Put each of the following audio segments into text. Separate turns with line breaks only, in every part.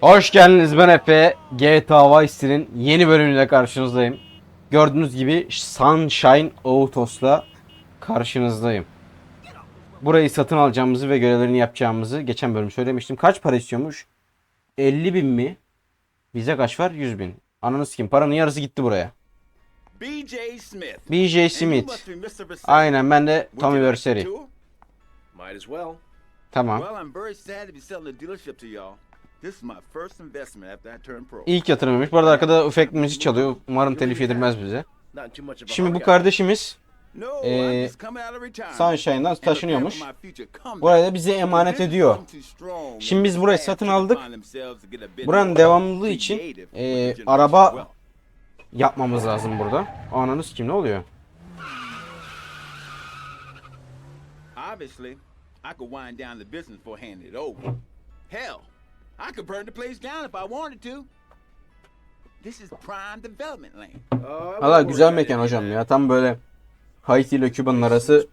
Hoş geldiniz ben Efe. GTA Vice City'nin yeni bölümüyle karşınızdayım. Gördüğünüz gibi Sunshine Autos'la karşınızdayım. Burayı satın alacağımızı ve görevlerini yapacağımızı geçen bölüm söylemiştim. Kaç para istiyormuş? 50 bin mi? Bize kaç var? 100 bin. Ananı sikeyim paranın yarısı gitti buraya.
BJ Smith.
BJ Smith. Aynen ben de Tommy
well.
Tamam. İlk yatırımıymış. Bu arada arkada ufak müzik çalıyor. Umarım telif edilmez bize. Şimdi bu kardeşimiz Ee,
retirement.
Sunshine'dan taşınıyormuş. Burayı da bize emanet ediyor. Şimdi biz burayı satın aldık. Buranın devamlılığı için e, araba yapmamız lazım burada. Ananız kim ne oluyor?
Obviously, I could wind down the business before handing it over. Hell, I could burn the place down if I wanted to. This is prime development land.
Valla güzel mekan hocam ya. Tam böyle Haiti ile Küba'nın arası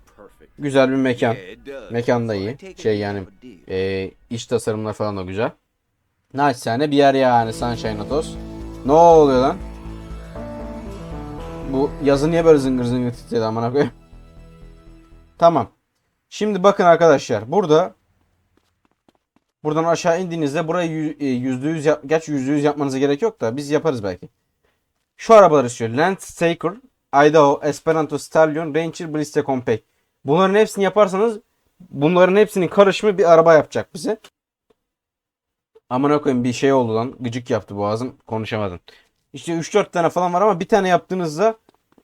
güzel bir mekan. Mekan da iyi. Şey yani e, iç tasarımlar falan da güzel. Naçizane bir yer yani Sunshine Autos. Ne oluyor lan? Bu yazı niye böyle zıngır zıngır titredi amına koyayım? Tamam. Şimdi bakın arkadaşlar burada buradan aşağı indiğinizde burayı yü- e, yüzde yüz yap, yüzde yüz yapmanıza gerek yok da biz yaparız belki. Şu arabalar istiyor. Landstaker, Idaho, Esperanto, Stallion, Ranger, Blista Compact. Bunların hepsini yaparsanız bunların hepsinin karışımı bir araba yapacak bize. Amına koyayım bir şey oldu lan. Gıcık yaptı boğazım. Konuşamadım. İşte 3-4 tane falan var ama bir tane yaptığınızda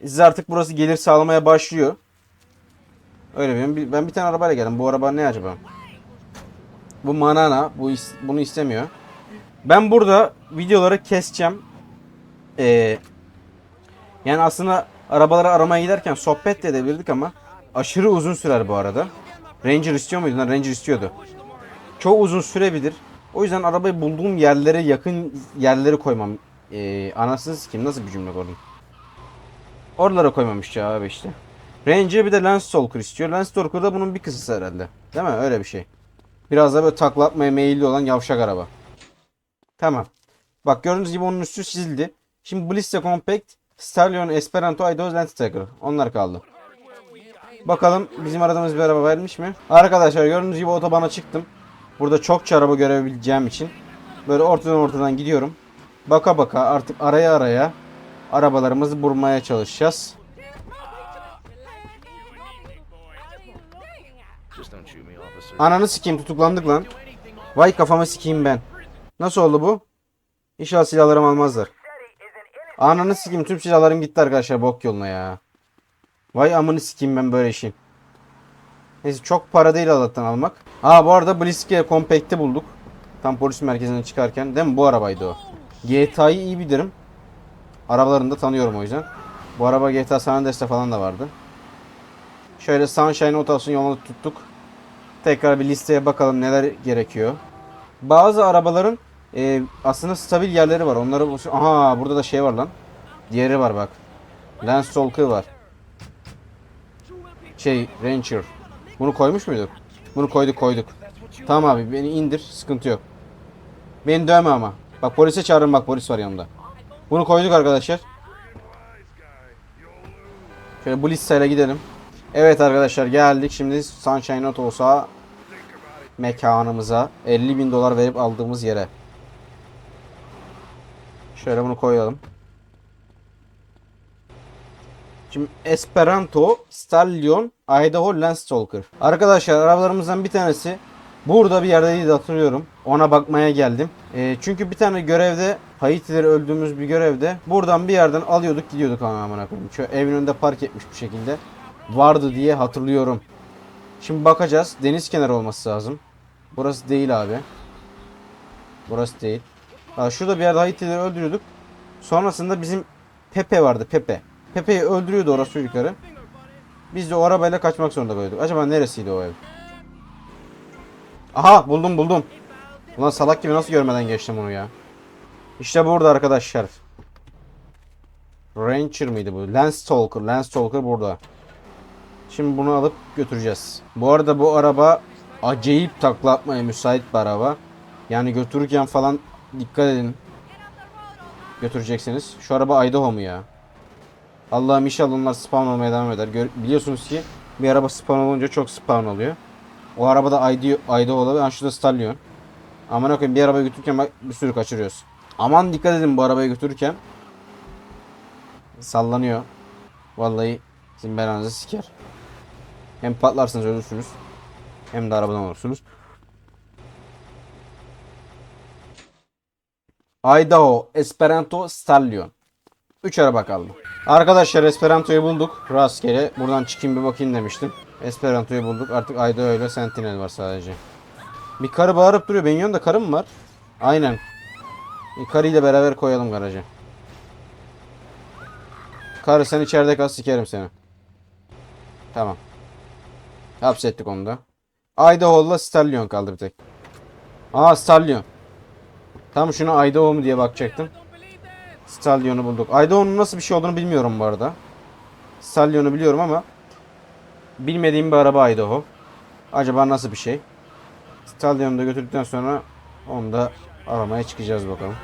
size artık burası gelir sağlamaya başlıyor. Öyle benim ben bir tane arabayla geldim. Bu araba ne acaba? Bu Manana. Bu is- bunu istemiyor. Ben burada videoları keseceğim. Ee, yani aslında arabaları aramaya giderken sohbet de edebilirdik ama aşırı uzun sürer bu arada. Ranger istiyor muydu? Ranger istiyordu. Çok uzun sürebilir. O yüzden arabayı bulduğum yerlere yakın yerleri koymam. Ee, anasını sikeyim nasıl bir cümle kurdum. Oralara koymamış ya abi işte. Ranger bir de Landstalker istiyor. Landstalker da bunun bir kısısı herhalde. Değil mi? Öyle bir şey. Biraz da böyle takla atmaya meyilli olan yavşak araba. Tamam. Bak gördüğünüz gibi onun üstü çizildi. Şimdi Blista Compact, Stallion, Esperanto, Idaho, Landstaker. Onlar kaldı. Bakalım bizim aradığımız bir araba vermiş mi? Arkadaşlar gördüğünüz gibi otobana çıktım. Burada çokça araba görebileceğim için. Böyle ortadan ortadan gidiyorum. Baka baka artık araya araya arabalarımızı bulmaya çalışacağız. Ananı sikeyim tutuklandık lan. Vay kafamı sikeyim ben. Nasıl oldu bu? İnşallah silahlarımı almazlar. Ananı sikeyim tüm silahlarım gitti arkadaşlar bok yoluna ya. Vay amını sikeyim ben böyle işin. Neyse çok para değil Allah'tan almak. Aa bu arada Blitzke Compact'i bulduk. Tam polis merkezinden çıkarken. Değil mi? Bu arabaydı o. GTA'yı iyi bilirim. Arabalarını da tanıyorum o yüzden. Bu araba GTA San Andreas'te falan da vardı. Şöyle Sunshine Autos'un yolunu tuttuk. Tekrar bir listeye bakalım neler gerekiyor. Bazı arabaların e, aslında stabil yerleri var. Onları aha burada da şey var lan. Diğeri var bak. Landstalker var. Şey Ranger. Bunu koymuş muyduk? Bunu koyduk koyduk. Tamam abi beni indir sıkıntı yok. Beni dövme ama. Bak polise çağırın bak polis var yanımda. Bunu koyduk arkadaşlar. Şöyle bu listeyle gidelim. Evet arkadaşlar geldik şimdi Sunshine Autos'a mekanımıza 50 bin dolar verip aldığımız yere. Şöyle bunu koyalım. Şimdi Esperanto, Stallion, Idaho Landstalker. Arkadaşlar arabalarımızdan bir tanesi burada bir yerdeydi hatırlıyorum. Ona bakmaya geldim. Ee, çünkü bir tane görevde Haitileri öldüğümüz bir görevde buradan bir yerden alıyorduk gidiyorduk ama amına koyayım. Şöyle evin önünde park etmiş bir şekilde. Vardı diye hatırlıyorum. Şimdi bakacağız. Deniz kenarı olması lazım. Burası değil abi. Burası değil. Ha, şurada bir yerde Haitileri öldürüyorduk. Sonrasında bizim Pepe vardı Pepe. Pepe'yi öldürüyordu orası yukarı. Biz de o arabayla kaçmak zorunda kalıyorduk. Acaba neresiydi o ev? Aha buldum buldum. Ulan salak gibi nasıl görmeden geçtim onu ya. İşte burada arkadaşlar. Ranger mıydı bu? Landstalker. Landstalker burada. Şimdi bunu alıp götüreceğiz. Bu arada bu araba acayip takla atmaya müsait bir araba. Yani götürürken falan dikkat edin. Götüreceksiniz. Şu araba Idaho mu ya? Allah'ım inşallah onlar spawn olmaya devam eder. Gör- biliyorsunuz ki bir araba spawn olunca çok spawn oluyor. O araba da Idaho, Idaho olabilir. Ha şurada Stallion. Aman koyayım bir arabayı götürürken bak bir sürü kaçırıyoruz. Aman dikkat edin bu arabayı götürürken. Sallanıyor. Vallahi sizin belanızı siker. Hem patlarsınız ölürsünüz. Hem de arabadan olursunuz. Idaho Esperanto Stallion. 3 araba kaldı. Arkadaşlar Esperanto'yu bulduk. Rastgele. Buradan çıkayım bir bakayım demiştim. Esperanto'yu bulduk. Artık Idaho ile Sentinel var sadece. Bir karı bağırıp duruyor. Benim yanımda karı mı var? Aynen. Bir karıyla beraber koyalım garaja. Karı sen içeride kal sikerim seni. Tamam. Hapsettik onu da. Idaho'la Stallion kaldı bir tek. Aa Stallion. Tam şunu Idaho mu diye bakacaktım. Stallion'u bulduk. Idaho'nun nasıl bir şey olduğunu bilmiyorum bu arada. Stallion'u biliyorum ama bilmediğim bir araba Idaho. Acaba nasıl bir şey? Stallion'u da götürdükten sonra onu da aramaya çıkacağız bakalım.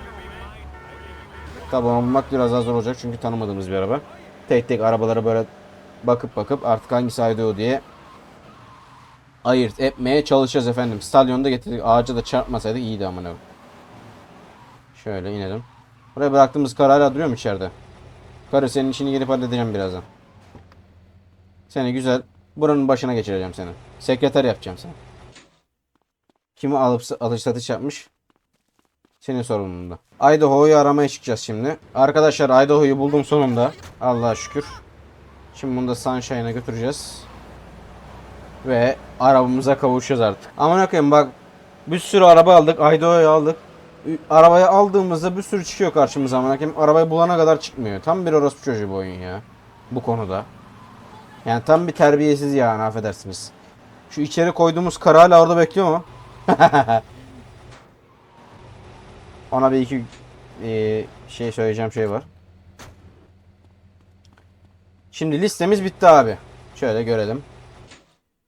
Tabi onu bulmak biraz daha zor olacak çünkü tanımadığımız bir araba. Tek tek arabalara böyle bakıp bakıp artık hangisi Idaho diye ayırt etmeye çalışacağız efendim. Stalyonda getirdik. Ağaca da çarpmasaydık iyiydi amına. Şöyle inelim. Buraya bıraktığımız kar hala duruyor mu içeride? Karı senin işini gelip halledeceğim birazdan. Seni güzel buranın başına geçireceğim seni. Sekreter yapacağım seni. Kimi alıp alış satış yapmış? Senin sorumluluğunda. Idaho'yu aramaya çıkacağız şimdi. Arkadaşlar Idaho'yu buldum sonunda. Allah'a şükür. Şimdi bunu da Sunshine'a götüreceğiz. Ve arabamıza kavuşacağız artık. Aman koyayım bak bir sürü araba aldık. Idaho'yu aldık. Arabayı aldığımızda bir sürü çıkıyor karşımıza aman koyayım. Arabayı bulana kadar çıkmıyor. Tam bir orospu çocuğu bu oyun ya. Bu konuda. Yani tam bir terbiyesiz yani affedersiniz. Şu içeri koyduğumuz kara hala orada bekliyor mu? Ona bir iki eee, şey söyleyeceğim şey var. Şimdi listemiz bitti abi. Şöyle görelim.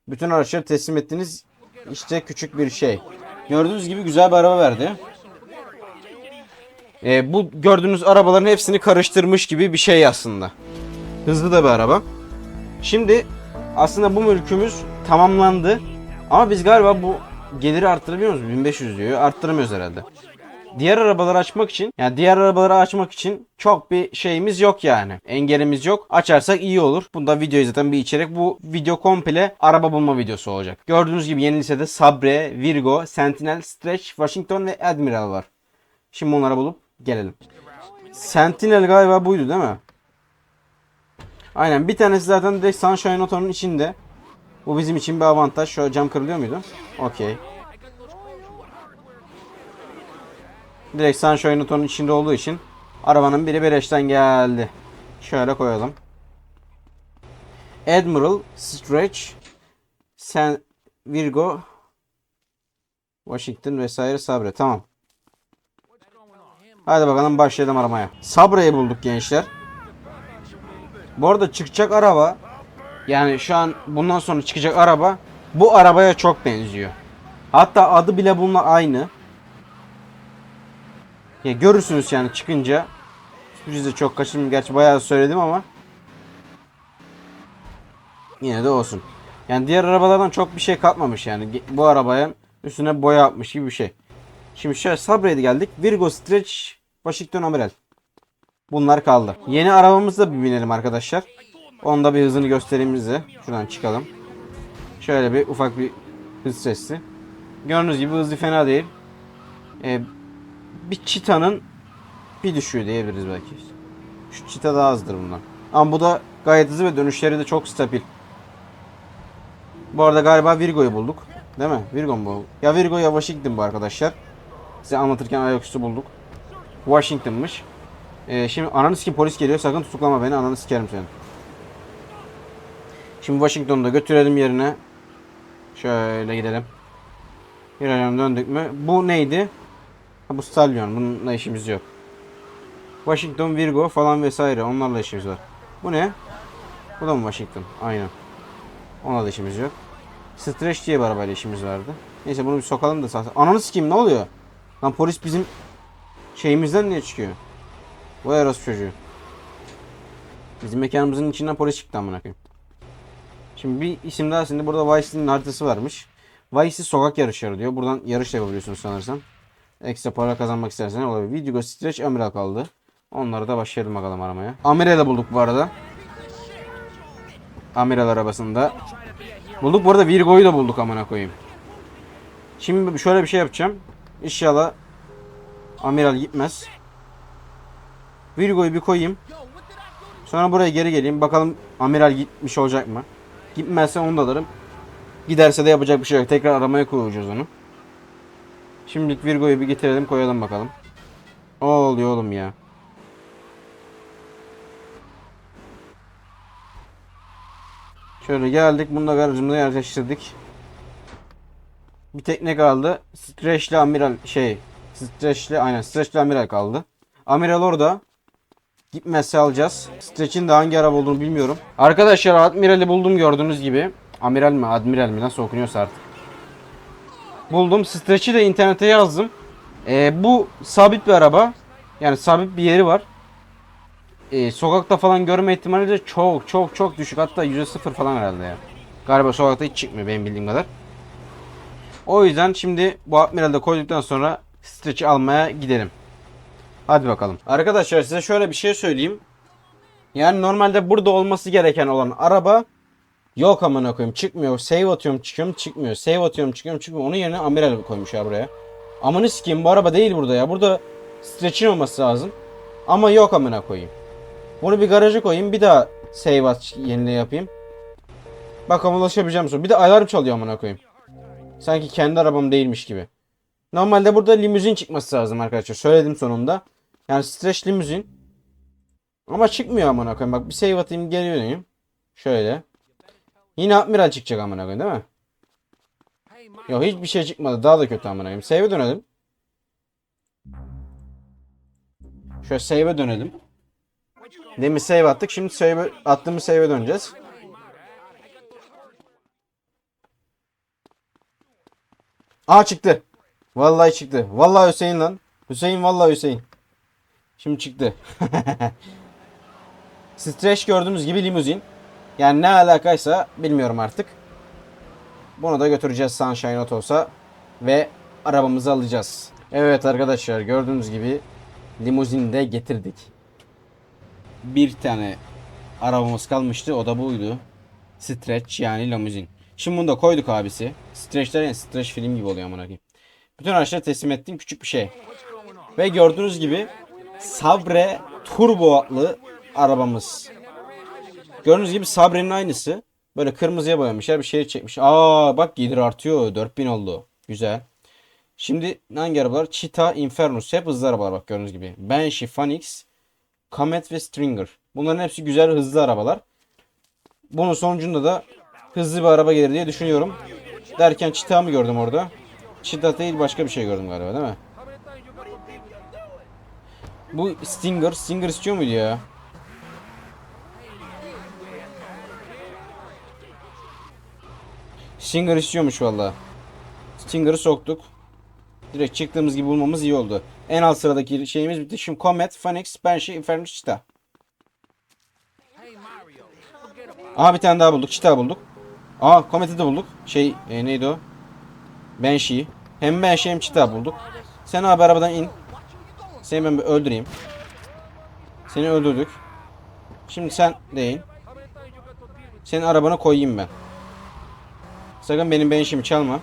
Bütün araçları teslim ettiniz. İşte küçük bir şey. Gördüğünüz gibi güzel bir araba verdi. Ee, bu gördüğünüz arabaların hepsini karıştırmış gibi bir şey aslında. Hızlı da bir araba. Şimdi aslında bu mülkümüz tamamlandı. Ama biz galiba bu geliri arttırabiliyor muyuz? 1500 diyor. Arttıramıyoruz herhalde. Diğer arabaları açmak için yani diğer arabaları açmak için çok bir şeyimiz yok yani. Engelimiz yok. Açarsak iyi olur. Bunda video zaten bir içerik. Bu video komple araba bulma videosu olacak. Gördüğünüz gibi yeni listede Sabre, Virgo, Sentinel, Stretch, Washington ve Admiral var. Şimdi onları bulup gelelim. Sentinel galiba buydu değil mi? Aynen bir tanesi zaten direkt Sunshine Auto'nun içinde. Bu bizim için bir avantaj. Şu cam kırılıyor muydu? Okey. Direkt Sunshine Auto'nun içinde olduğu için arabanın biri beleşten geldi. Şöyle koyalım. Admiral, Stretch, Sen Virgo, Washington vesaire Sabre. Tamam. Hadi bakalım başlayalım aramaya. Sabre'yi bulduk gençler. Bu arada çıkacak araba yani şu an bundan sonra çıkacak araba bu arabaya çok benziyor. Hatta adı bile bununla aynı. Ya görürsünüz yani çıkınca. Sürpriz de çok kaçırdım. Gerçi bayağı söyledim ama. Yine de olsun. Yani diğer arabalardan çok bir şey katmamış yani. Bu arabaya üstüne boya atmış gibi bir şey. Şimdi şöyle Sabre'ye geldik. Virgo Stretch, Washington Amiral. Bunlar kaldı. Yeni arabamızda bir binelim arkadaşlar. Onda bir hızını göstereyim size. Şuradan çıkalım. Şöyle bir ufak bir hız sesi. Gördüğünüz gibi hızlı fena değil. Ee, bir çitanın bir düşüyor diyebiliriz belki. Şu çita daha azdır bundan. Ama bu da gayet hızlı ve dönüşleri de çok stabil. Bu arada galiba Virgo'yu bulduk. Değil mi? Virgo mu? Ya Virgo ya Washington bu arkadaşlar. Size anlatırken ayaküstü bulduk. Washington'mış. Ee, şimdi ananı sikim polis geliyor. Sakın tutuklama beni. Ananı sikerim seni. Şimdi Washington'u da götürelim yerine. Şöyle gidelim. Girelim döndük mü? Bu neydi? Ha, bu Stallion. Bununla işimiz yok. Washington, Virgo falan vesaire. Onlarla işimiz var. Bu ne? Bu da mı Washington? Aynen. Onunla da işimiz yok. Stretch diye bir arabayla işimiz vardı. Neyse bunu bir sokalım da sağ. Ananı sikeyim ne oluyor? Lan polis bizim Şeyimizden niye çıkıyor? Vay orası çocuğu. Bizim mekanımızın içinden polis çıktı amına koyayım. Şimdi bir isim daha şimdi burada Vice City'nin haritası varmış. Vice sokak yarışları diyor. Buradan yarış yapabiliyorsunuz sanırsam. Ekstra para kazanmak isterseniz olabilir. Video Stretch Amiral kaldı. Onları da başlayalım bakalım aramaya. Amiral'i bulduk bu arada. Amiral arabasında. Bulduk bu arada Virgo'yu da bulduk amına koyayım. Şimdi şöyle bir şey yapacağım. İnşallah Amiral gitmez. Virgo'yu bir koyayım. Sonra buraya geri geleyim. Bakalım Amiral gitmiş olacak mı? Gitmezse onu da alırım. Giderse de yapacak bir şey yok. Tekrar aramaya koyacağız onu. Şimdilik Virgo'yu bir getirelim koyalım bakalım. O oluyor oğlum ya. Şöyle geldik. Bunu da garajımıza yerleştirdik. Bir tekne kaldı. Streçli amiral şey. Streçli aynen streçli amiral kaldı. Amiral orada. Gitmezse alacağız. Stretch'in de hangi araba olduğunu bilmiyorum. Arkadaşlar Admiral'i buldum gördüğünüz gibi. Amiral mi Admiral mi nasıl okunuyorsa artık. Buldum. Stretch'i de internete yazdım. Ee, bu sabit bir araba. Yani sabit bir yeri var. Ee, sokakta falan görme ihtimali de çok çok çok düşük. Hatta %0 falan herhalde ya. Galiba sokakta hiç çıkmıyor benim bildiğim kadar. O yüzden şimdi bu Admiral'de koyduktan sonra Stretch'i almaya gidelim. Hadi bakalım. Arkadaşlar size şöyle bir şey söyleyeyim. Yani normalde burada olması gereken olan araba yok amına koyayım çıkmıyor. Save atıyorum çıkıyorum çıkmıyor. Save atıyorum çıkıyorum çıkmıyor. Onun yerine Amiral koymuş ya buraya. Amını sikeyim bu araba değil burada ya. Burada Stretch'in olması lazım. Ama yok amına koyayım. Bunu bir garaja koyayım. Bir daha save at yenile yapayım. Bakalım ulaşabileceğim sonra. Bir de alarm çalıyor amına koyayım. Sanki kendi arabam değilmiş gibi. Normalde burada limuzin çıkması lazım arkadaşlar. Söyledim sonunda. Yani streç limuzin. Ama çıkmıyor amına koyayım. Bak bir save atayım geri döneyim. Şöyle. Yine Admiral çıkacak amına koyayım değil mi? Yok hiçbir şey çıkmadı. Daha da kötü amına koyayım. Save'e dönelim. Şöyle save'e dönelim. Demin save attık. Şimdi save attığımız save'e döneceğiz. Aa çıktı. Vallahi çıktı. Vallahi Hüseyin lan. Hüseyin vallahi Hüseyin. Şimdi çıktı. Stretch gördüğünüz gibi limuzin. Yani ne alakaysa bilmiyorum artık. Bunu da götüreceğiz Sunshine Autos'a ve arabamızı alacağız. Evet arkadaşlar gördüğünüz gibi limuzini de getirdik. Bir tane arabamız kalmıştı o da buydu. Stretch yani limuzin. Şimdi bunu da koyduk abisi. Stretchler yani stretch film gibi oluyor amına. Bütün araçları teslim ettiğim küçük bir şey. Ve gördüğünüz gibi Sabre Turbo adlı arabamız. Gördüğünüz gibi Sabre'nin aynısı. Böyle kırmızıya boyamışlar bir şey çekmiş. Aa bak gelir artıyor. 4000 oldu. Güzel. Şimdi hangi arabalar? Cheetah, Infernus. Hep hızlı arabalar bak gördüğünüz gibi. Banshee, Phoenix, Comet ve Stringer. Bunların hepsi güzel hızlı arabalar. Bunun sonucunda da hızlı bir araba gelir diye düşünüyorum. Derken Cheetah mı gördüm orada? Cheetah değil başka bir şey gördüm galiba değil mi? Bu Stinger. Stinger istiyor muydu ya? Stinger istiyormuş valla. Stinger'ı soktuk. Direkt çıktığımız gibi bulmamız iyi oldu. En alt sıradaki şeyimiz bitti. Şimdi Comet, Phoenix, Banshee, Infernus, Cheetah. Aha bir tane daha bulduk. Cheetah bulduk. Aa Comet'i de bulduk. Şey e, neydi o? Banshee. Hem Banshee hem Cheetah bulduk. Sen abi arabadan in. Seni ben bir öldüreyim. Seni öldürdük. Şimdi sen de in. Senin arabana koyayım ben. Sakın benim benşimi çalma.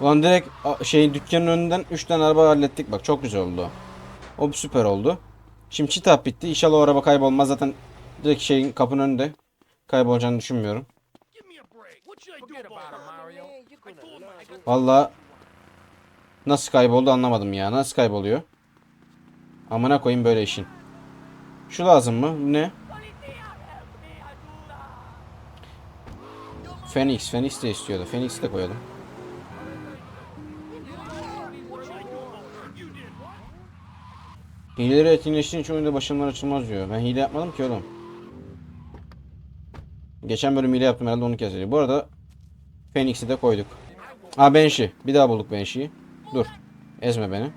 Ulan direkt şeyin dükkanın önünden 3 tane araba hallettik. Bak çok güzel oldu. O süper oldu. Şimdi çitap bitti. İnşallah o araba kaybolmaz. Zaten direkt şeyin kapının önünde kaybolacağını düşünmüyorum. Vallahi nasıl kayboldu anlamadım ya. Nasıl kayboluyor? Amına koyayım böyle işin. Şu lazım mı? Ne? Phoenix. Phoenix de istiyordu. Phoenix'i de koyalım. Hileleri etkinleştiğin için oyunda başarılar açılmaz diyor. Ben hile yapmadım ki oğlum. Geçen bölüm hile yaptım herhalde onu kesiyor. Bu arada Phoenix'i de koyduk. Aa Banshee. Bir daha bulduk Banshee'yi. Dur. Ezme beni.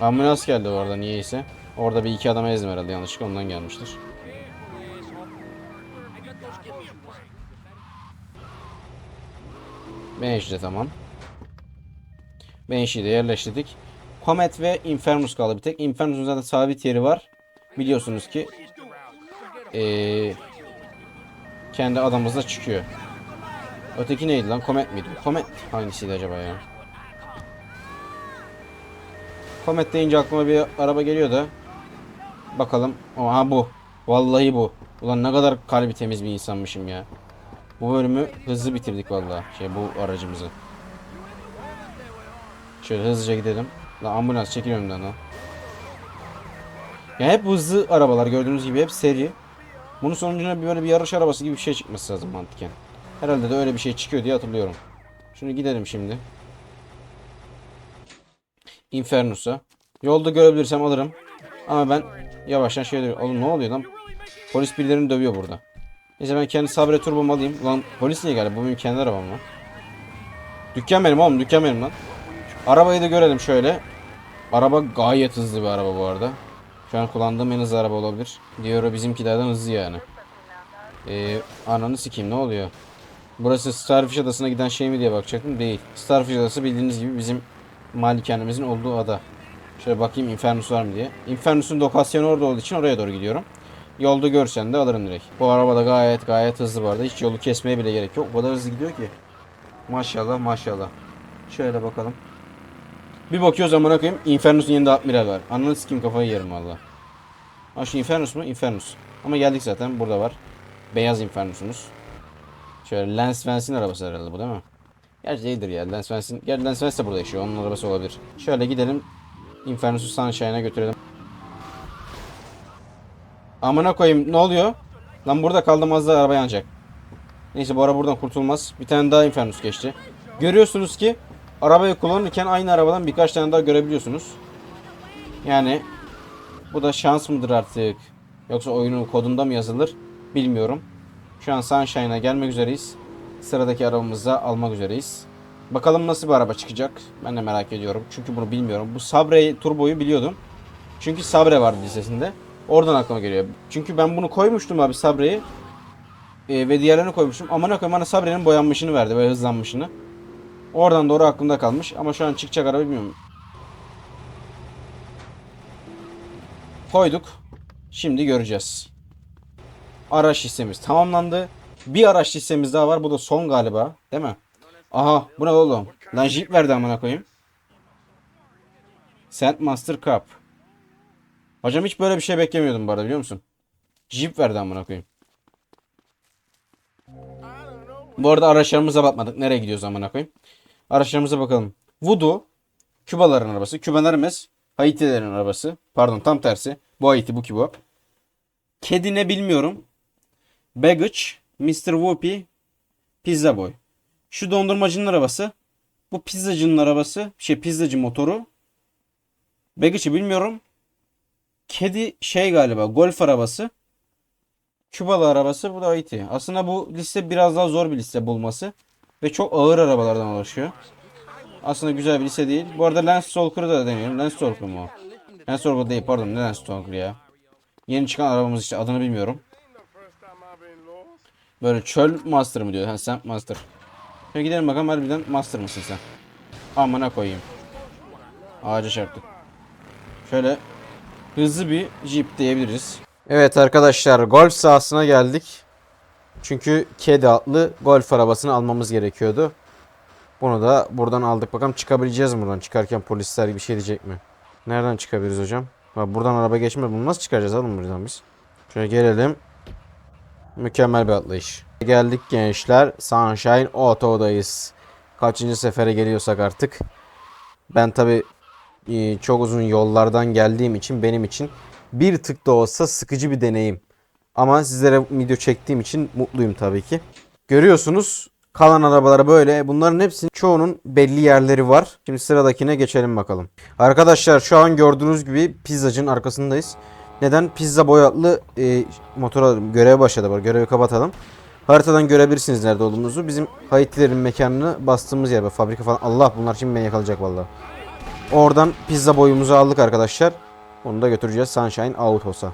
Ambulans geldi orada niyeyse. Orada bir iki adama ezdim herhalde yanlışlıkla ondan gelmiştir. De tamam. Banshee'yi de yerleştirdik. Comet ve Infernus kaldı bir tek. Infernus'un zaten sabit yeri var. Biliyorsunuz ki ee, kendi adamımızda çıkıyor. Öteki neydi lan? Comet miydi? Comet hangisiydi acaba ya? Comet deyince aklıma bir araba geliyor da. Bakalım. Aha bu. Vallahi bu. Ulan ne kadar kalbi temiz bir insanmışım ya. Bu bölümü hızlı bitirdik vallahi. Şey bu aracımızı. Şöyle hızlıca gidelim. Lan ambulans çekil önümden lan. Ya hep hızlı arabalar gördüğünüz gibi hep seri. Bunun sonucunda bir böyle bir yarış arabası gibi bir şey çıkması lazım mantıken. Herhalde de öyle bir şey çıkıyor diye hatırlıyorum. Şunu gidelim şimdi. Infernus'a. Yolda görebilirsem alırım. Ama ben yavaştan şey diyorum. Oğlum ne oluyor lan? Polis birilerini dövüyor burada. Neyse ben kendi sabre turbomu alayım. Ulan polis niye geldi? Bu benim kendi arabam lan. Dükkan benim oğlum dükkan benim lan. Arabayı da görelim şöyle. Araba gayet hızlı bir araba bu arada. Şu an kullandığım en hızlı araba olabilir. Diyor bizimkilerden hızlı yani. Ee, ananı sikeyim ne oluyor? Burası Starfish Adası'na giden şey mi diye bakacaktım. Değil. Starfish Adası bildiğiniz gibi bizim malikanemizin olduğu ada. Şöyle bakayım Infernus var mı diye. Infernus'un lokasyonu orada olduğu için oraya doğru gidiyorum. Yolda görsen de alırım direkt. Bu araba da gayet gayet hızlı bu arada. Hiç yolu kesmeye bile gerek yok. O kadar hızlı gidiyor ki. Maşallah maşallah. Şöyle bakalım. Bir bakıyoruz amına koyayım Infernus'un yanında Admiral var. Ananı sikeyim kafayı yerim valla. Ha şu Infernus mu? Infernus. Ama geldik zaten burada var. Beyaz Infernus'umuz. Şöyle Lance Vance'in arabası herhalde bu değil mi? Gerçi değildir ya. Lance Vance'in... Gerçi Lance Vance de burada yaşıyor. Onun arabası olabilir. Şöyle gidelim. Infernus'u Sunshine'a götürelim. Amına koyayım ne oluyor? Lan burada kaldım az daha araba yanacak. Neyse bu araba buradan kurtulmaz. Bir tane daha Infernus geçti. Görüyorsunuz ki arabayı kullanırken aynı arabadan birkaç tane daha görebiliyorsunuz. Yani bu da şans mıdır artık? Yoksa oyunun kodunda mı yazılır? Bilmiyorum. Şu an Sunshine'a gelmek üzereyiz. Sıradaki arabamızı da almak üzereyiz. Bakalım nasıl bir araba çıkacak? Ben de merak ediyorum. Çünkü bunu bilmiyorum. Bu Sabre Turbo'yu biliyordum. Çünkü Sabre vardı listesinde. Oradan aklıma geliyor. Çünkü ben bunu koymuştum abi Sabre'yi. Ee, ve diğerlerini koymuştum. Aman akım bana Sabre'nin boyanmışını verdi. Böyle hızlanmışını. Oradan doğru aklımda kalmış. Ama şu an çıkacak araba bilmiyorum. Koyduk. Şimdi göreceğiz. Araç listemiz tamamlandı. Bir araç listemiz daha var. Bu da son galiba. Değil mi? Aha bu ne oğlum? Lan Jeep verdi amına koyayım. Saint Master Cup. Hocam hiç böyle bir şey beklemiyordum bu arada biliyor musun? Jeep verdi amına koyayım. Bu arada araçlarımıza bakmadık. Nereye gidiyoruz amına koyayım? Araçlarımıza bakalım. Voodoo Kübaların arabası. Kübalar mes Haitilerin arabası. Pardon tam tersi. Bu Haiti bu Küba. Kedi ne bilmiyorum. Baggage, Mr. Whoopi, Pizza Boy. Şu dondurmacının arabası. Bu pizzacının arabası. Şey pizzacı motoru. Baggage'ı bilmiyorum. Kedi şey galiba golf arabası. Kübalı arabası bu da Haiti. Aslında bu liste biraz daha zor bir liste bulması. Ve çok ağır arabalardan oluşuyor. Aslında güzel bir liste değil. Bu arada Lance Stalker'ı da deniyorum. Lance Stalker mu o? Lance Stalker değil pardon ne Lance Stalker ya. Yeni çıkan arabamız işte adını bilmiyorum. Böyle çöl master mı diyor? Ha sen master. Şöyle gidelim bakalım harbiden master mısın sen? Amına koyayım. Ağaca çarptık. Şöyle hızlı bir jeep diyebiliriz. Evet arkadaşlar golf sahasına geldik. Çünkü kedi adlı golf arabasını almamız gerekiyordu. Bunu da buradan aldık. Bakalım çıkabileceğiz mi buradan? Çıkarken polisler bir şey diyecek mi? Nereden çıkabiliriz hocam? Bak buradan araba geçmiyor. Bunu nasıl çıkaracağız oğlum buradan biz? Şöyle gelelim. Mükemmel bir atlayış. Geldik gençler. Sunshine Auto'dayız. Kaçıncı sefere geliyorsak artık. Ben tabi çok uzun yollardan geldiğim için benim için bir tık da olsa sıkıcı bir deneyim. Ama sizlere video çektiğim için mutluyum tabii ki. Görüyorsunuz kalan arabalar böyle. Bunların hepsinin çoğunun belli yerleri var. Şimdi sıradakine geçelim bakalım. Arkadaşlar şu an gördüğünüz gibi pizzacının arkasındayız. Neden? Pizza boyatlı e, motora göreve başladı. Bak görevi kapatalım. Haritadan görebilirsiniz nerede olduğumuzu. Bizim Haitilerin mekanını bastığımız yer. Fabrika falan. Allah bunlar şimdi beni yakalayacak vallahi. Oradan pizza boyumuzu aldık arkadaşlar. Onu da götüreceğiz Sunshine Autos'a.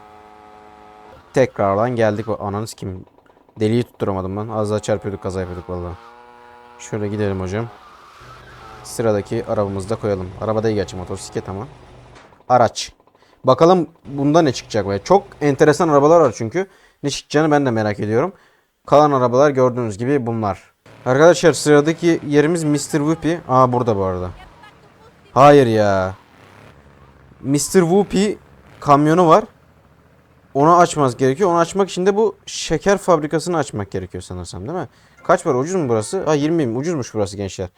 Tekrardan geldik. Ananız kim? Deliği tutturamadım ben. Az daha çarpıyorduk kaza yapıyorduk vallahi. Şöyle gidelim hocam. Sıradaki arabamızı da koyalım. Araba değil gerçi motosiklet ama. Araç. Bakalım bunda ne çıkacak be. Çok enteresan arabalar var çünkü. Ne çıkacağını ben de merak ediyorum. Kalan arabalar gördüğünüz gibi bunlar. Arkadaşlar sıradaki yerimiz Mr. Whoopi. Aa burada bu arada. Hayır ya. Mr. Whoopi kamyonu var. Onu açmaz gerekiyor. Onu açmak için de bu şeker fabrikasını açmak gerekiyor sanırsam değil mi? Kaç para ucuz mu burası? Ha 20 mi? Ucuzmuş burası gençler.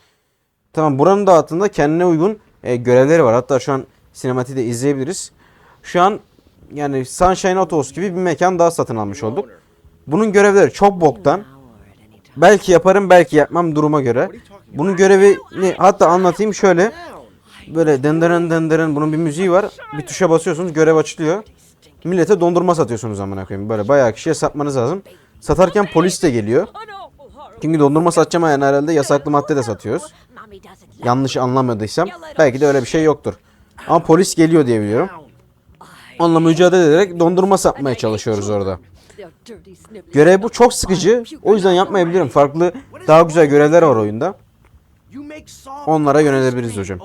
Tamam buranın da altında kendine uygun e, görevleri var. Hatta şu an sinematiği de izleyebiliriz. Şu an yani Sunshine Autos gibi bir mekan daha satın almış olduk. Bunun görevleri çok boktan. Belki yaparım belki yapmam duruma göre. Bunun görevi ne? Hatta anlatayım şöyle. Böyle denderen denderen bunun bir müziği var. Bir tuşa basıyorsunuz görev açılıyor. Millete dondurma satıyorsunuz amına koyayım. Böyle bayağı kişiye satmanız lazım. Satarken polis de geliyor. Çünkü dondurma satacağım yani herhalde yasaklı madde de satıyoruz. Yanlış anlamadıysam belki de öyle bir şey yoktur. Ama polis geliyor diye biliyorum. Onunla mücadele ederek dondurma satmaya çalışıyoruz orada. Görev bu çok sıkıcı. O yüzden yapmayabilirim. Farklı daha güzel görevler var oyunda.
Onlara yönelebiliriz hocam.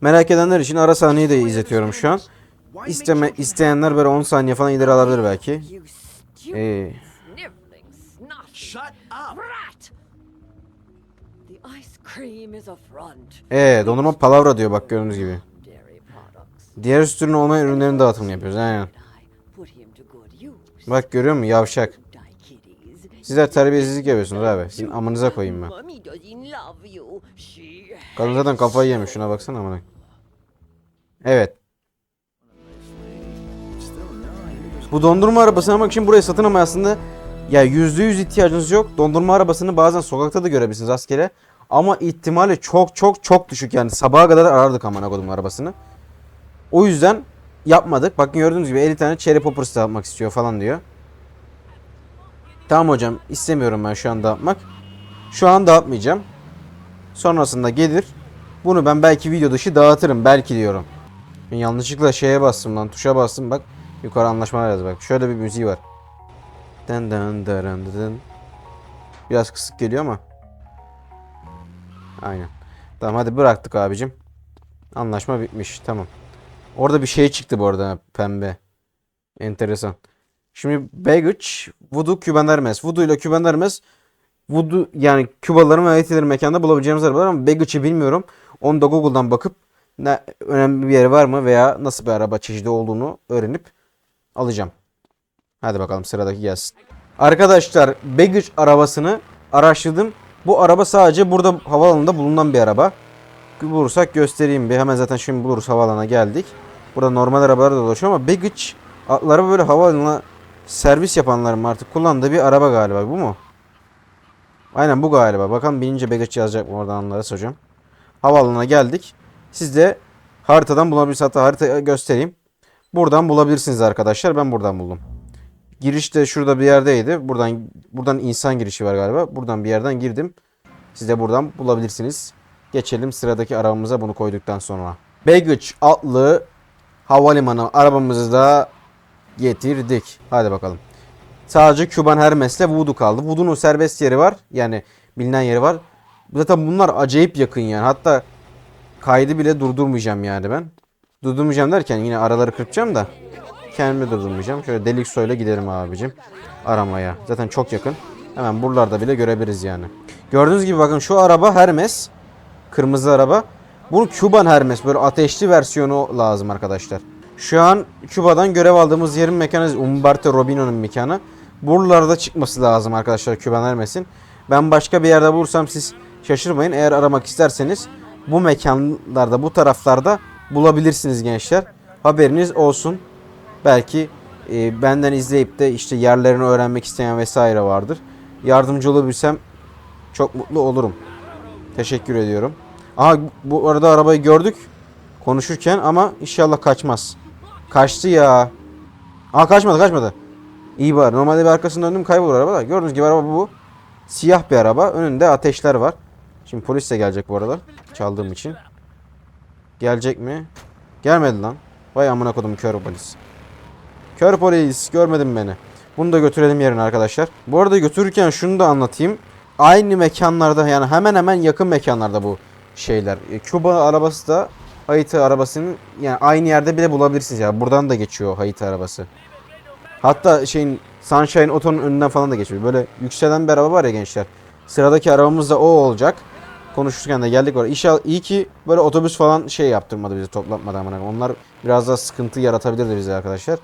Merak edenler için ara sahneyi de izletiyorum şu an. İsteme, isteyenler böyle 10 saniye falan ileri alabilir belki. Ee,
Shut up.
The ice cream is a front.
ee, dondurma palavra diyor bak gördüğünüz gibi. Diğer üst olmayan ürünlerin dağıtımını yapıyoruz. Aynen. Bak görüyor musun yavşak. Sizler terbiyesizlik yapıyorsunuz abi. Sizin amınıza koyayım ben. Kadın zaten kafayı yemiş şuna baksana amına. Evet. Bu dondurma arabasını almak için buraya satın ama aslında ya yüzde yüz ihtiyacınız yok. Dondurma arabasını bazen sokakta da görebilirsiniz askere. Ama ihtimali çok çok çok düşük yani sabaha kadar arardık amına kodum arabasını. O yüzden yapmadık. Bakın gördüğünüz gibi 50 tane cherry poppers dağıtmak istiyor falan diyor. Tamam hocam istemiyorum ben şu an dağıtmak. Şu an dağıtmayacağım. Sonrasında gelir. Bunu ben belki video dışı dağıtırım. Belki diyorum. Ben yanlışlıkla şeye bastım lan. Tuşa bastım bak. Yukarı anlaşmalar yazıyor bak. Şöyle bir müziği var. Dın dın dın dın. Biraz kısık geliyor ama. Aynen. Tamam hadi bıraktık abicim. Anlaşma bitmiş. Tamam. Orada bir şey çıktı bu arada pembe. Enteresan. Şimdi baggage, voodoo, Cuban. Voodoo ile Cuban Voodoo yani Kübalıların ve Haitilerin mekanda bulabileceğimiz arabalar ama baggage'ı bilmiyorum. Onu da Google'dan bakıp ne önemli bir yeri var mı veya nasıl bir araba çeşidi olduğunu öğrenip alacağım. Hadi bakalım sıradaki gelsin. Arkadaşlar baggage arabasını araştırdım. Bu araba sadece burada havaalanında bulunan bir araba. Bulursak göstereyim bir. Hemen zaten şimdi buluruz havaalanına geldik. Burada normal arabalar da dolaşıyor ama baggage atları böyle havaalanına servis yapanların artık kullandığı bir araba galiba. Bu mu? Aynen bu galiba. Bakalım binince baggage yazacak mı oradan anlarız hocam. Havaalanına geldik. Siz de haritadan bulabilirsiniz. Hatta harita göstereyim. Buradan bulabilirsiniz arkadaşlar. Ben buradan buldum. Giriş de şurada bir yerdeydi. Buradan buradan insan girişi var galiba. Buradan bir yerden girdim. Siz de buradan bulabilirsiniz. Geçelim sıradaki arabamıza bunu koyduktan sonra. Baggage adlı havalimanı arabamızı da getirdik. Hadi bakalım. Sadece Cuban Hermes'le Voodoo kaldı. Voodoo'nun serbest yeri var. Yani bilinen yeri var. Zaten bunlar acayip yakın yani. Hatta kaydı bile durdurmayacağım yani ben. Durdurmayacağım derken yine araları kırpacağım da. Kendimi durdurmayacağım. Şöyle delik soyla giderim abicim. Aramaya. Zaten çok yakın. Hemen buralarda bile görebiliriz yani. Gördüğünüz gibi bakın şu araba Hermes. Kırmızı araba. Bunun Cuban Hermes. Böyle ateşli versiyonu lazım arkadaşlar. Şu an Küba'dan görev aldığımız yerin mekanı Umberto Robino'nun mekanı. Buralarda çıkması lazım arkadaşlar Küban Hermes'in. Ben başka bir yerde bulursam siz şaşırmayın. Eğer aramak isterseniz bu mekanlarda, bu taraflarda bulabilirsiniz gençler. Haberiniz olsun. Belki e, benden izleyip de işte yerlerini öğrenmek isteyen vesaire vardır. Yardımcı olabilsem çok mutlu olurum. Teşekkür ediyorum. Aha bu arada arabayı gördük konuşurken ama inşallah kaçmaz. Kaçtı ya. Aa kaçmadı kaçmadı. İyi bari. Normalde bir arkasını döndüm kaybolur araba da. Gördüğünüz gibi araba bu. Siyah bir araba. Önünde ateşler var. Şimdi polis de gelecek bu arada. Çaldığım için. Gelecek mi? Gelmedi lan. Vay amına kodum kör polis. Kör polis görmedin beni. Bunu da götürelim yerine arkadaşlar. Bu arada götürürken şunu da anlatayım. Aynı mekanlarda yani hemen hemen yakın mekanlarda bu şeyler. E, Küba arabası da Haiti arabasının yani aynı yerde bile bulabilirsiniz ya. Buradan da geçiyor Haiti arabası. Hatta şeyin Sunshine Oto'nun önünden falan da geçiyor. Böyle yükselen bir araba var ya gençler. Sıradaki arabamız da o olacak. Konuşurken de geldik oraya. İnşallah iyi ki böyle otobüs falan şey yaptırmadı bizi toplatmadı amına. Onlar biraz daha sıkıntı yaratabilirdi bize arkadaşlar.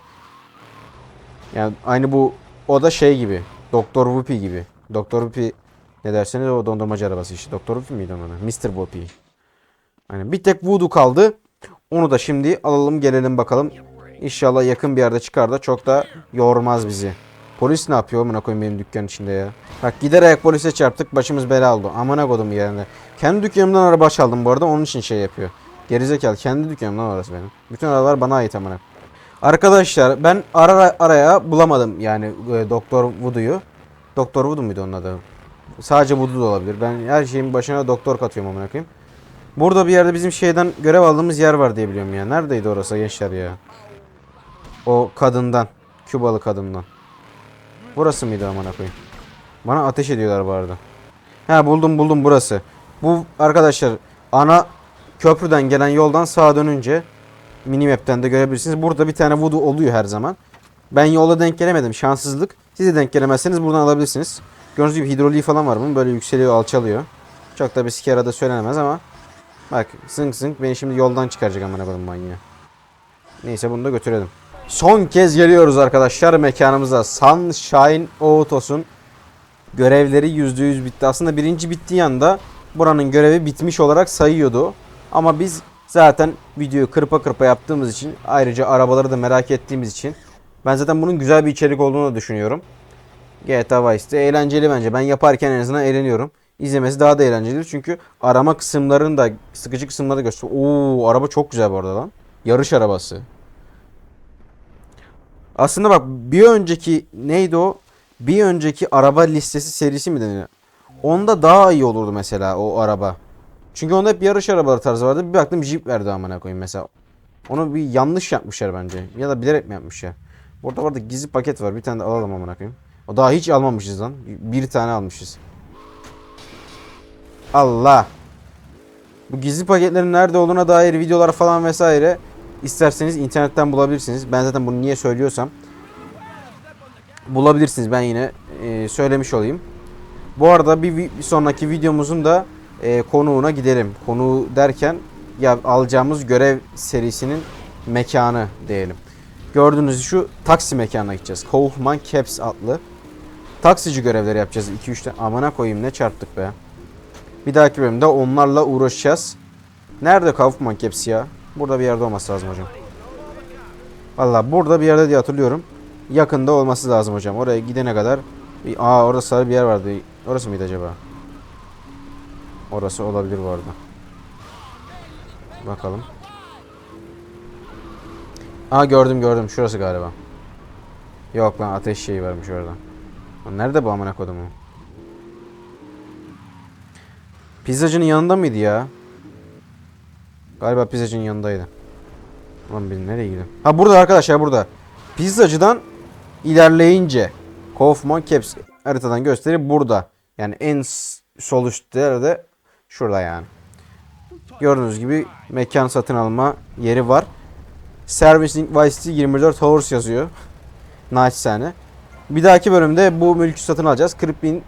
Yani aynı bu o da şey gibi. Doktor Whoopi gibi. Doktor Whoopi ne derseniz o dondurmacı arabası işte. Doktor Whoopi miydi adı? Mr. Whoopi. Hani bir tek Voodoo kaldı. Onu da şimdi alalım gelelim bakalım. İnşallah yakın bir yerde çıkar da çok da yormaz bizi. Polis ne yapıyor amına koyayım benim dükkan içinde ya. Bak giderek polise çarptık başımız bela oldu. Amına kodum yerine. Kendi dükkanımdan araba çaldım bu arada onun için şey yapıyor. Gerizekalı kendi dükkanımdan orası benim. Bütün arabalar bana ait amına. Arkadaşlar ben ara araya bulamadım yani e, Doktor Voodoo'yu. Doktor Voodoo muydu onun adı? Sadece Voodoo da olabilir. Ben her şeyin başına doktor katıyorum amına koyayım. Burada bir yerde bizim şeyden görev aldığımız yer var diye biliyorum ya. Neredeydi orası gençler ya? O kadından. Kübalı kadından. Burası mıydı amına koyayım? Bana ateş ediyorlar bu arada. Ha buldum buldum burası. Bu arkadaşlar ana köprüden gelen yoldan sağa dönünce minimap'ten de görebilirsiniz. Burada bir tane voodoo oluyor her zaman. Ben yola denk gelemedim. Şanssızlık. Siz de denk gelemezseniz buradan alabilirsiniz. Gördüğünüz gibi hidroliği falan var bunun. Böyle yükseliyor, alçalıyor. Çok da bir sikera da söylenemez ama. Bak zınk zınk beni şimdi yoldan çıkaracak amına koyayım manyağı. Neyse bunu da götürelim. Son kez geliyoruz arkadaşlar mekanımıza. Sunshine Autos'un görevleri %100 bitti. Aslında birinci bittiği anda buranın görevi bitmiş olarak sayıyordu. Ama biz zaten videoyu kırpa kırpa yaptığımız için ayrıca arabaları da merak ettiğimiz için ben zaten bunun güzel bir içerik olduğunu düşünüyorum. GTA Vice'de eğlenceli bence. Ben yaparken en azından eğleniyorum. İzlemesi daha da eğlencelidir çünkü arama kısımlarını da sıkıcı kısımları da gösteriyor. Oo araba çok güzel bu arada lan. Yarış arabası. Aslında bak bir önceki neydi o? Bir önceki araba listesi serisi mi deniyor? Onda daha iyi olurdu mesela o araba. Çünkü onda hep yarış arabaları tarzı vardı. Bir baktım Jeep verdi amına koyayım mesela. Onu bir yanlış yapmışlar bence. Ya da bilerek mi yapmışlar? Burada burada gizli paket var. Bir tane de alalım amına koyayım. O daha hiç almamışız lan. Bir tane almışız. Allah. Bu gizli paketlerin nerede olduğuna dair videolar falan vesaire isterseniz internetten bulabilirsiniz. Ben zaten bunu niye söylüyorsam bulabilirsiniz. Ben yine e, söylemiş olayım. Bu arada bir, bir sonraki videomuzun da e, konuğuna gidelim. Konuğu derken ya alacağımız görev serisinin mekanı diyelim. Gördüğünüz şu taksi mekanına gideceğiz. Kaufman Caps adlı. Taksici görevleri yapacağız 2-3 tane. Amına koyayım ne çarptık be. Bir dahaki bölümde onlarla uğraşacağız. Nerede Kaufman Caps ya? Burada bir yerde olması lazım hocam. Valla burada bir yerde diye hatırlıyorum. Yakında olması lazım hocam. Oraya gidene kadar. Aa orada sarı bir yer vardı. Orası mıydı acaba? Orası olabilir bu arada. Bakalım. Aa gördüm gördüm. Şurası galiba. Yok lan ateş şeyi varmış orada. Nerede bu amına kodumu? Pizzacının yanında mıydı ya? Galiba pizzacının yanındaydı. Lan benim nereye gidiyorum? Ha burada arkadaşlar burada. Pizzacıdan ilerleyince Kaufman Caps haritadan gösterir burada. Yani en sol üstte yerde şurada yani. Gördüğünüz gibi mekan satın alma yeri var. Servicing Vice City 24 Hours yazıyor. Naçizane. Bir dahaki bölümde bu mülkü satın alacağız. 40 bin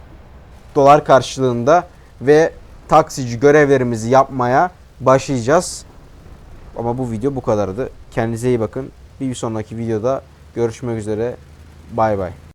dolar karşılığında ve taksici görevlerimizi yapmaya başlayacağız. Ama bu video bu kadardı. Kendinize iyi bakın. Bir sonraki videoda görüşmek üzere. Bay bay.